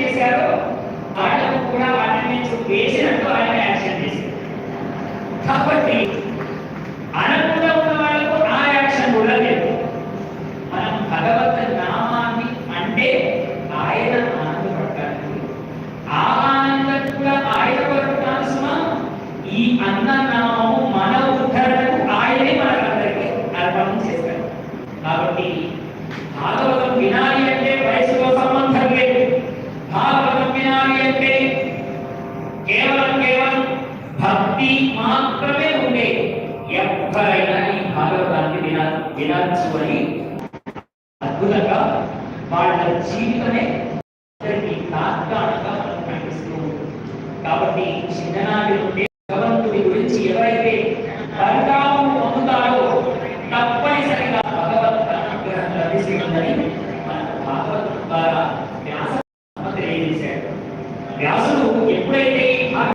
చేశారో వాళ్ళకు కూడా వాళ్ళని వేసినట్టు ఆయన యాక్షన్ చేశారు కాబట్టి అనంతరం ఉన్న వాళ్ళకు ఆ యాక్షన్ కూడా లేదు. మనం భగవత్ నామాన్ని అంటే ఆయన ఆనందపడటానికి. ఆ ఆనందం కూడా ఆయన పడుతున్నాను సుమా ఈ అన్న ఏంటి కేవలం కేవలం భక్తి మాత్రమే ఉండే ఎవరైనా ఈ భాగవతాన్ని వినా వినచ్చు అని అద్భుతంగా వాళ్ళ జీవితమే తాత్కాలికంగా కాబట్టి చిన్ననాటి నుండి భగవంతుడి గురించి ఎవరైతే పరిణామ వ్యాసుడు ఎప్పుడైతే